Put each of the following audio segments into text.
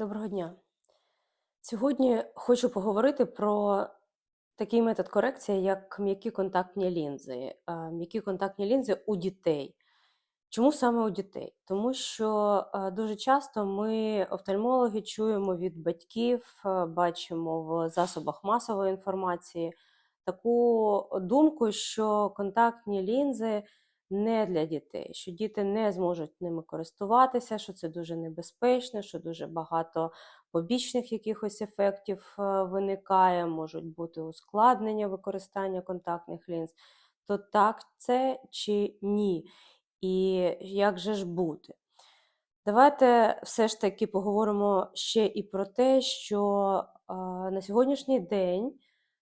Доброго дня. Сьогодні хочу поговорити про такий метод корекції, як м'які контактні лінзи. Е, М'які контактні лінзи у дітей. Чому саме у дітей? Тому що е, дуже часто ми, офтальмологи, чуємо від батьків, е, бачимо в засобах масової інформації таку думку, що контактні лінзи не для дітей, що діти не зможуть ними користуватися, що це дуже небезпечно, що дуже багато побічних якихось ефектів е, виникає, можуть бути ускладнення використання контактних лінз. То так це чи ні? І як же ж бути? Давайте все ж таки поговоримо ще і про те, що е, на сьогоднішній день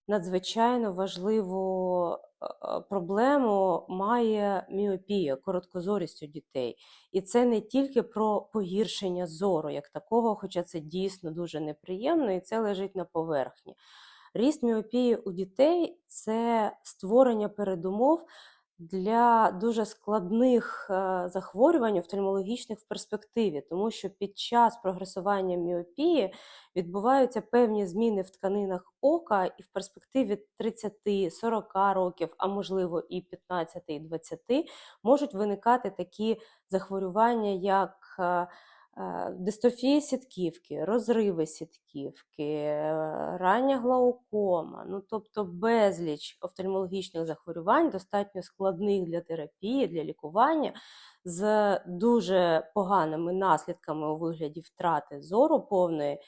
надзвичайно важливу е, е, проблему має міопія, короткозорість у дітей. І це не тільки про погіршення зору, як такого, хоча це дійсно дуже неприємно і це лежить на поверхні. Ріст міопії у дітей це створення передумов для дуже складних е, захворювань офтальмологічних в перспективі, тому що під час прогресування міопії відбуваються певні зміни в тканинах ока, і в перспективі 30-40 років, а можливо і 15 і 20, можуть виникати такі захворювання, як е, е, сітківки, розриви сітківки, е, рання глаукома, ну тобто безліч офтальмологічних захворювань, достатньо складних для терапії, для лікування, з дуже поганими наслідками у вигляді втрати зору повної.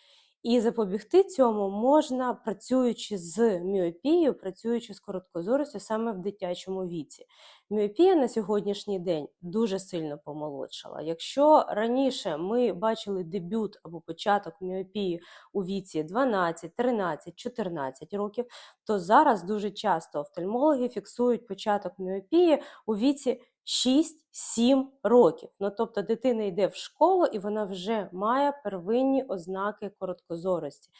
І запобігти цьому можна, працюючи з міопією, працюючи з короткозорістю саме в дитячому віці. Міопія на сьогоднішній день дуже сильно помолодшала. Якщо раніше ми бачили дебют або початок міопії у віці 12, 13, 14 років, то зараз дуже часто офтальмологи фіксують початок міопії у віці 6-7 років. Ну, тобто дитина йде в школу і вона вже має первинні ознаки короткозорості.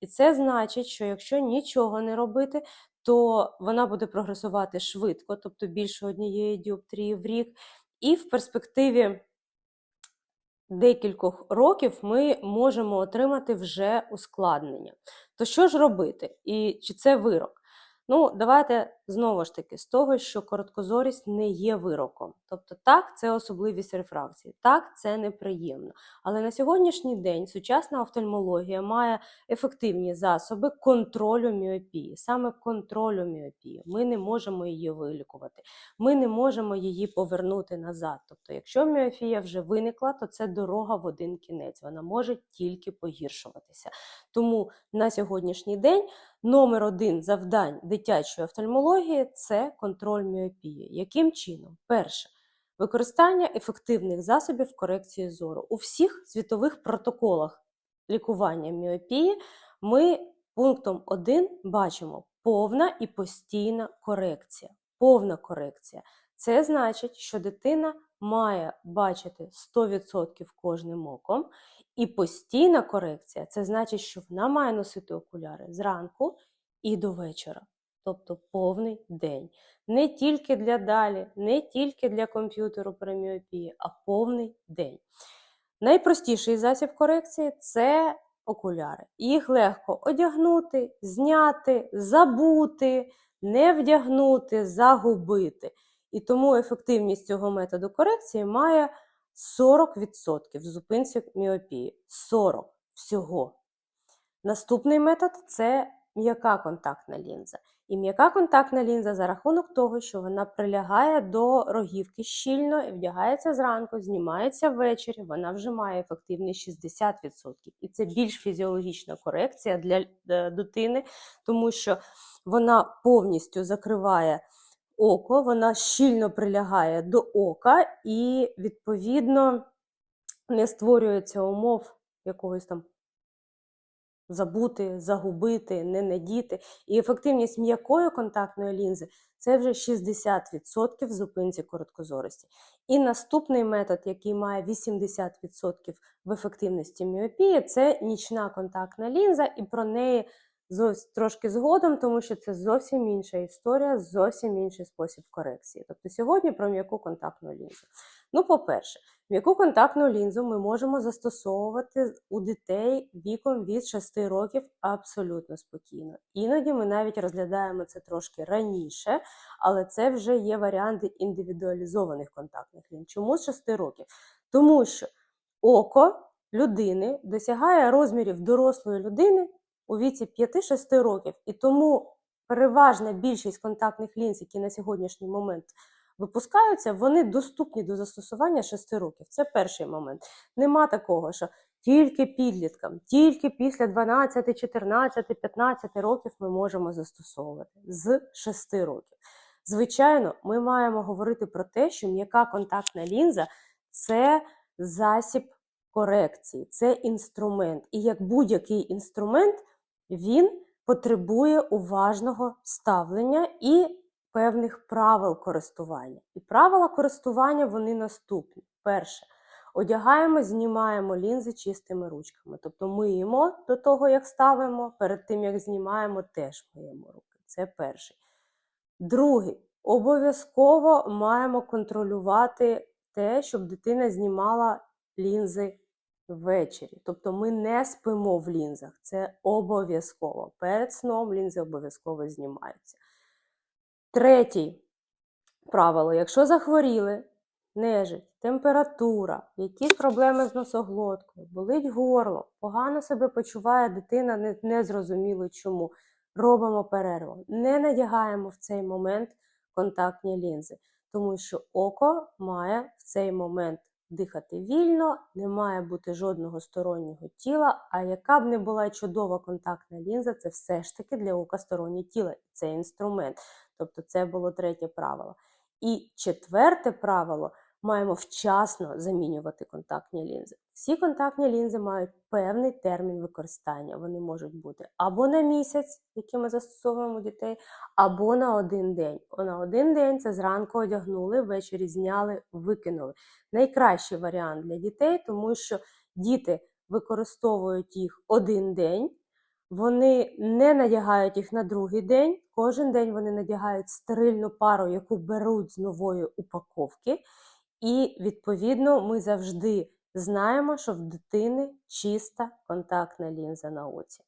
І це значить, що якщо нічого не робити, то вона буде прогресувати швидко, тобто більше однієї діоптрії в рік, і в перспективі декількох років ми можемо отримати вже ускладнення. То що ж робити? І чи це вирок? Ну, давайте знову ж таки з того, що короткозорість не є вироком. Тобто, так, це особливість рефракції, так, це неприємно. Але на сьогоднішній день сучасна офтальмологія має ефективні засоби контролю міопії, саме контролю міопії. Ми не можемо її вилікувати, ми не можемо її повернути назад. Тобто, якщо міофія вже виникла, то це дорога в один кінець. Вона може тільки погіршуватися. Тому на сьогоднішній день номер один завдань дитячої офтальмології це контроль міопії. Яким чином? Перше. Використання ефективних засобів корекції зору. У всіх світових протоколах лікування міопії ми пунктом 1 бачимо повна і постійна корекція. Повна корекція. Це значить, що дитина має бачити 100% кожним оком, і постійна корекція це значить, що вона має носити окуляри зранку і до вечора, тобто повний день. Не тільки для далі, не тільки для комп'ютеру при міопії, а повний день. Найпростіший засіб корекції це окуляри. Їх легко одягнути, зняти, забути, не вдягнути, загубити. І тому ефективність цього методу корекції має 40% в зупинці міопії. 40 всього. Наступний метод це м'яка контактна лінза. І м'яка контактна лінза за рахунок того, що вона прилягає до рогівки щільно і вдягається зранку, знімається ввечері, вона вже має ефективність 60%. І це більш фізіологічна корекція для е, дитини, тому що вона повністю закриває око, вона щільно прилягає до ока і, відповідно, не створюється умов якогось там забути, загубити, не надіти. І ефективність м'якої контактної лінзи це вже 60% в зупинці короткозорості. І наступний метод, який має 80% в ефективності міопії, це нічна контактна лінза, і про неї трошки згодом, тому що це зовсім інша історія, зовсім інший спосіб корекції. Тобто сьогодні про м'яку контактну лінзу. Ну, по-перше, м'яку контактну лінзу ми можемо застосовувати у дітей віком від 6 років абсолютно спокійно. Іноді ми навіть розглядаємо це трошки раніше, але це вже є варіанти індивідуалізованих контактних лінз. Чому з 6 років? Тому що око людини досягає розмірів дорослої людини у віці 5-6 років. І тому переважна більшість контактних лінз, які на сьогоднішній момент випускаються, вони доступні до застосування 6 років. Це перший момент. Нема такого, що тільки підліткам, тільки після 12, 14, 15 років ми можемо застосовувати з 6 років. Звичайно, ми маємо говорити про те, що м'яка контактна лінза це засіб корекції, це інструмент. І як будь-який інструмент, він потребує уважного ставлення і певних правил користування. І правила користування вони наступні. Перше, одягаємо, знімаємо лінзи чистими ручками. Тобто миємо до того, як ставимо, перед тим, як знімаємо, теж миємо руки. Це перший. Другий, обов'язково маємо контролювати те, щоб дитина знімала лінзи ввечері. Тобто ми не спимо в лінзах. Це обов'язково. Перед сном лінзи обов'язково знімаються. Третій правило: якщо захворіли, нежить, температура, якісь проблеми з носоглоткою, болить горло, погано себе почуває дитина, не, незрозуміло чому. Робимо перерву. Не надягаємо в цей момент контактні лінзи, тому що око має в цей момент дихати вільно, не має бути жодного стороннього тіла. А яка б не була чудова контактна лінза, це все ж таки для ока стороннє тіло, це інструмент. Тобто це було третє правило. І четверте правило маємо вчасно замінювати контактні лінзи. Всі контактні лінзи мають певний термін використання. Вони можуть бути або на місяць, які ми застосовуємо дітей, або на один день. О, на один день це зранку одягнули, ввечері зняли, викинули. Найкращий варіант для дітей, тому що діти використовують їх один день. Вони не надягають їх на другий день. Кожен день вони надягають стерильну пару, яку беруть з нової упаковки. І, відповідно, ми завжди знаємо, що в дитини чиста контактна лінза на оці.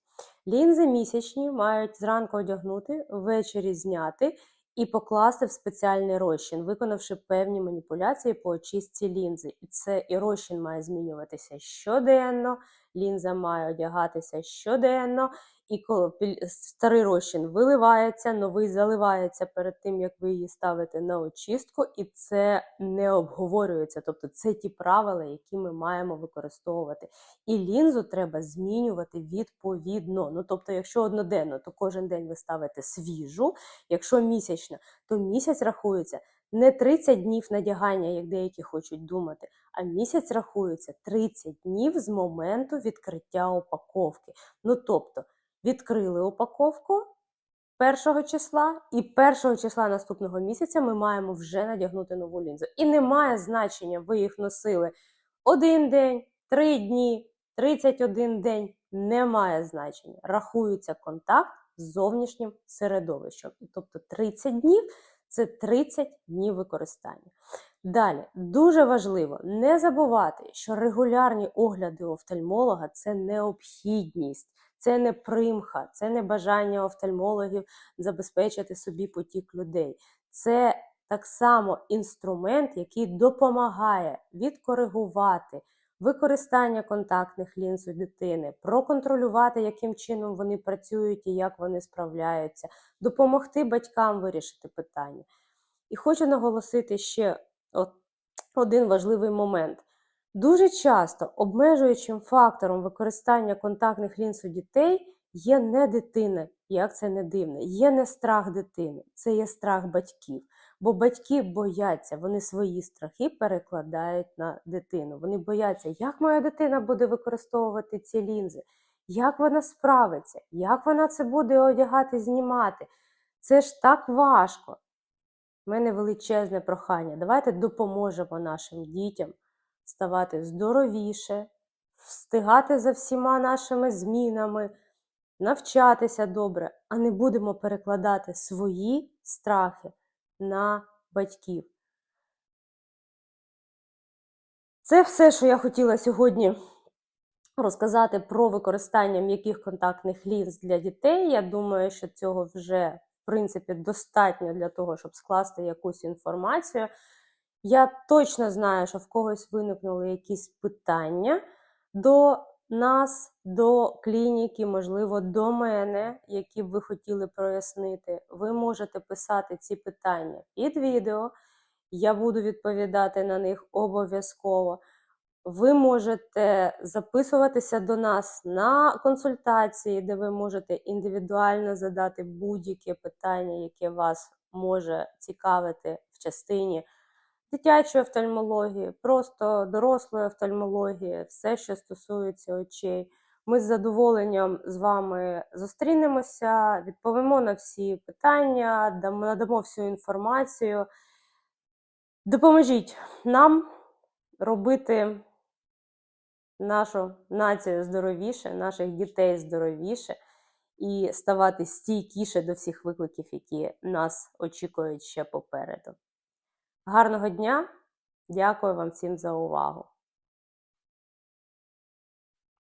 Лінзи місячні мають зранку одягнути, ввечері зняти і покласти в спеціальний розчин, виконавши певні маніпуляції по очистці лінзи. І це і розчин має змінюватися щоденно, лінза має одягатися щоденно, і коли старий розчин виливається, новий заливається перед тим, як ви її ставите на очистку, і це не обговорюється. Тобто це ті правила, які ми маємо використовувати. І лінзу треба змінювати відповідно. Ну тобто, якщо одноденно, то кожен день ви ставите свіжу. Якщо місячна, то місяць рахується не 30 днів надягання, як деякі хочуть думати, а місяць рахується 30 днів з моменту відкриття упаковки. Ну тобто, відкрили упаковку. Першого числа і першого числа наступного місяця ми маємо вже надягнути нову лінзу. І немає значення, ви їх носили один день, три дні, 31 день. Немає значення. Рахується контакт з зовнішнім середовищем. Тобто 30 днів це 30 днів використання. Далі, дуже важливо не забувати, що регулярні огляди офтальмолога це необхідність. Це не примха, це не бажання офтальмологів забезпечити собі потік людей. Це так само інструмент, який допомагає відкоригувати використання контактних лінз у дитини, проконтролювати, яким чином вони працюють і як вони справляються, допомогти батькам вирішити питання. І хочу наголосити ще один важливий момент. Дуже часто обмежуючим фактором використання контактних лінз у дітей є не дитина, як це не дивно, є не страх дитини, це є страх батьків. Бо батьки бояться, вони свої страхи перекладають на дитину. Вони бояться, як моя дитина буде використовувати ці лінзи, як вона справиться, як вона це буде одягати, знімати. Це ж так важко. У мене величезне прохання. Давайте допоможемо нашим дітям ставати здоровіше, встигати за всіма нашими змінами, навчатися добре, а не будемо перекладати свої страхи на батьків. Це все, що я хотіла сьогодні розказати про використання м'яких контактних лінз для дітей. Я думаю, що цього вже, в принципі, достатньо для того, щоб скласти якусь інформацію. Я точно знаю, що в когось виникнули якісь питання до нас, до клініки, можливо, до мене, які б ви хотіли прояснити. Ви можете писати ці питання під відео. Я буду відповідати на них обов'язково. Ви можете записуватися до нас на консультації, де ви можете індивідуально задати будь-яке питання, яке вас може цікавити в частині дитячої офтальмології, просто дорослої офтальмології, все, що стосується очей. Ми з задоволенням з вами зустрінемося, відповімо на всі питання, надамо всю інформацію. Допоможіть нам робити нашу націю здоровіше, наших дітей здоровіше і ставати стійкіше до всіх викликів, які нас очікують ще попереду. Гарного дня! Дякую вам всім за увагу!